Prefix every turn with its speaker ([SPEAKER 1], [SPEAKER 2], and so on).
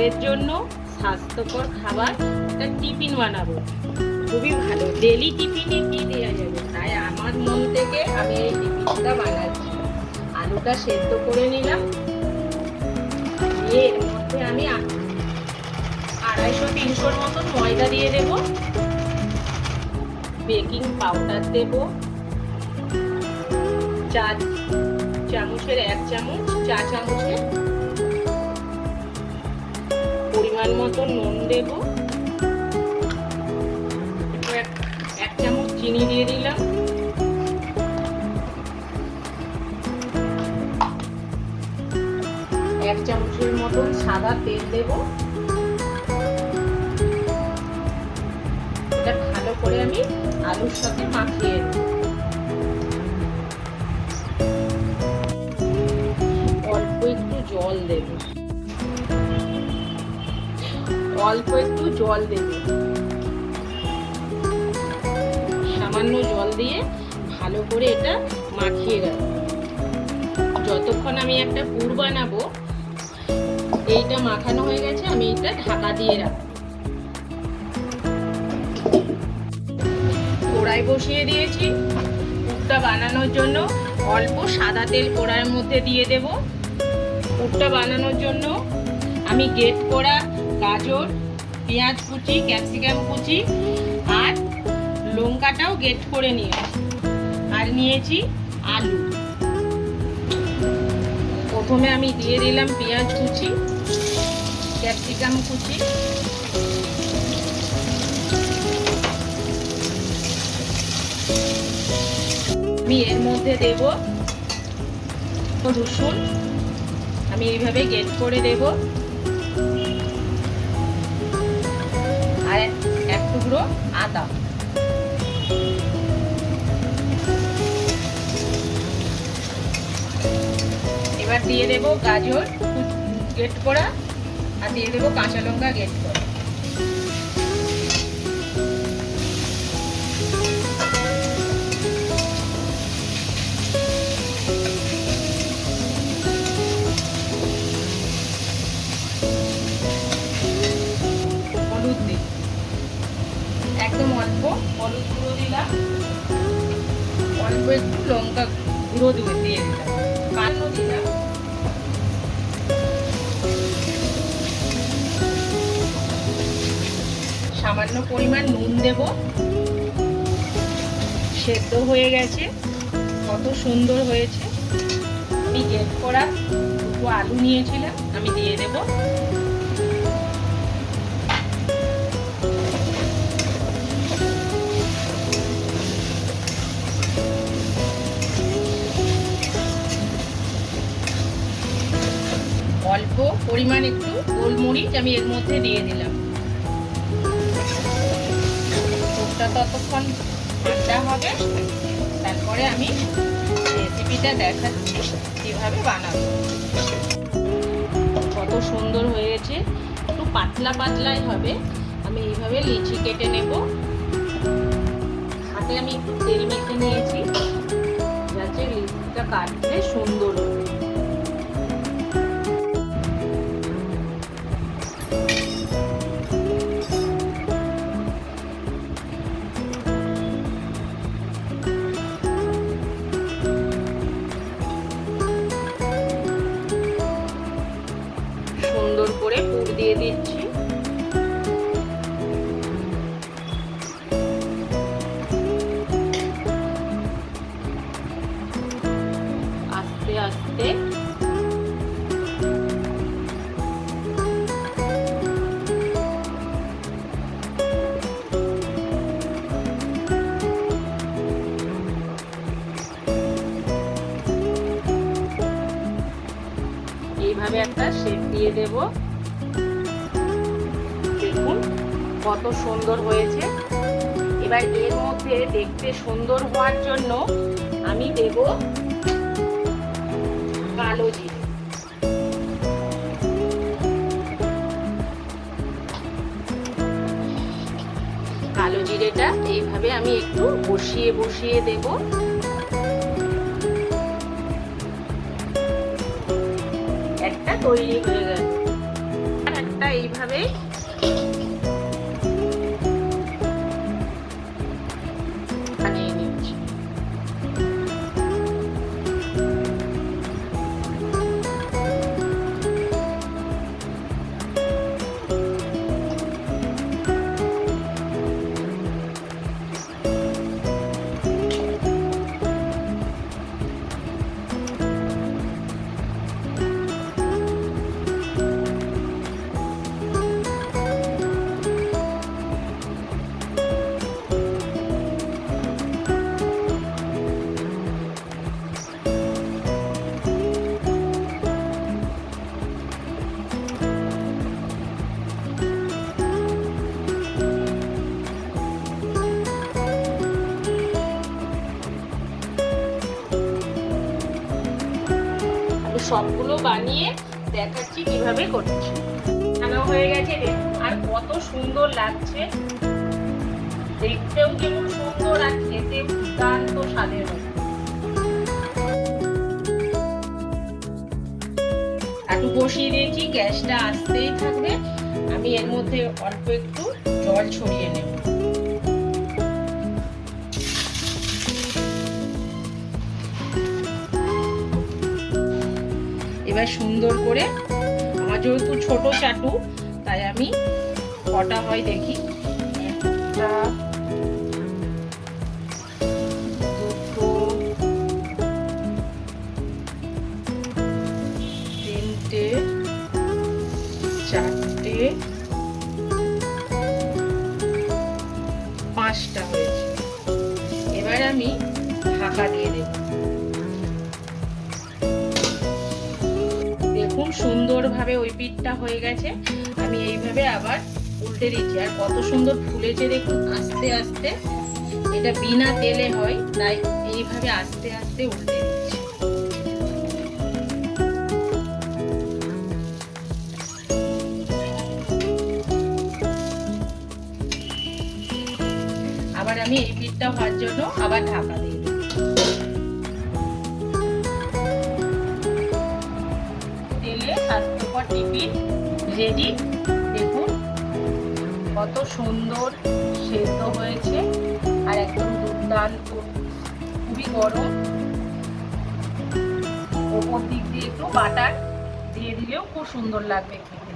[SPEAKER 1] রাতের জন্য স্বাস্থ্যকর খাবার একটা টিফিন বানাবো। খুবই ভালো। ডেলি টিফিনে কি দেওয়া যাবে? তাই আমার মন থেকে আমি এই টিফিনটা বানাচ্ছি। আলুটা সেদ্ধ করে নিলাম। এর মধ্যে আমি আড়াইশো, তিনশোর মতন ময়দা দিয়ে দেব। বেকিং পাউডার দেব। চা চামচের এক চামচ চা চামচের পরিমাণ মতো নুন দেব। এক- চামচ চিনি দিয়ে দিলাম। এক চামচের মতন সাদা তেল দেব। এটা ভালো করে আমি আলুর সাথে মাখিয়ে দেব অল্প একটু জল দেব। সামান্য জল দিয়ে ভালো করে এটা মাখিয়ে রাখব। যতক্ষণ আমি একটা পুর বানাবো, এইটা মাখানো হয়ে গেছে, আমি এটা ঢাকা দিয়ে রাখব। কড়াই বসিয়ে দিয়েছি। পুরটা বানানোর জন্য অল্প সাদা তেল কড়াইয়ের মধ্যে দিয়ে দেব। পুরটা বানানোর জন্য আমি গেট করা গাজর, পেঁয়াজ কুচি, ক্যাপসিকাম কুচি আর লঙ্কাটাও গেট করে নিয়েছি। আর নিয়েছি আলু। প্রথমে আমি দিয়ে দিলাম পেঁয়াজ কুচি, ক্যাপসিকাম কুচি। আমি এর মধ্যে দেব রসুন। আমি এইভাবে গেট করে দেব। টুকরো আদা। এবার দিয়ে দেবো গাজর গেট করা, আর দিয়ে দেবো কাঁচা লঙ্কা গেট করা। হলুদ গুঁড়ো দিলাম। অল্প একটু লঙ্কা গুঁড়ো দিয়ে দিয়ে দিলাম। কালো দিলাম। সামান্য পরিমাণ নুন দেব। সেদ্ধ হয়ে গেছে। কত সুন্দর হয়েছে। আমি গেট করা দুটো আলু নিয়েছিলাম, আমি দিয়ে দেব। পরিমাণ একটু গোলমরিচ আমি এর মধ্যে দিয়ে দিলাম। ততক্ষণ ঠান্ডা হবে। তারপরে আমি রেসিপিটা দেখাচ্ছি, কীভাবে বানাবো। কত সুন্দর হয়েছে। একটু পাতলা পাতলাই হবে। আমি এইভাবে লিচি কেটে নেব। হাতে আমি তেল মেখে নিয়েছি। যাতে লিচিটা কাটতে সুন্দর আস্তে এইভাবে একটা শেপ দিয়ে দেব। দেখুন কত সুন্দর হয়েছে। এবার এর মধ্যে দেখতে সুন্দর হওয়ার জন্য আমি দেব কালো জিরে কালো জিরেটা এইভাবে আমি একটু বসিয়ে বসিয়ে দেব। একটা তৈরি হয়ে গেল। আর একটা এইভাবেই সবগুলো বানিয়ে দেখাচ্ছি কীভাবে করছি। বানানো হয়ে গেছে আর কত সুন্দর লাগছে। দেখতেও যেমন সুন্দর আর খেতে দুর্দান্ত স্বাদের। একটু বসিয়ে দিয়েছি, গ্যাসটা আসতেই থাকবে। আমি এর মধ্যে অল্প একটু জল ছড়িয়ে নেব। এবার সুন্দর করে আমার যেহেতু ছোট চাটু, তাই আমি কটা হয় দেখি। তিনটে, চারটে, পাঁচটা হয়েছে। এবার আমি ঢাকা দিয়ে দেবো। দেখুন সুন্দরভাবে ওই পিঠটা হয়ে গেছে। আমি এইভাবে আবার উল্টে দিচ্ছি। আর কত সুন্দর ফুলেছে দেখুন, আস্তে আস্তে। এটা বিনা তেলে হয়, তাই এইভাবে আস্তে আস্তে উল্টে দিচ্ছি। আবার আমি এই পিঠটা হওয়ার জন্য আবার ঢাকা দিয়ে টিফিন রেডি দেখুন কত সুন্দর সেদ্ধ হয়েছে আর একদম দুর্দান্ত, খুবই গরম। ওপর দিক দিয়ে একটু বাটার দিয়ে দিলেও খুব সুন্দর লাগবে খেতে।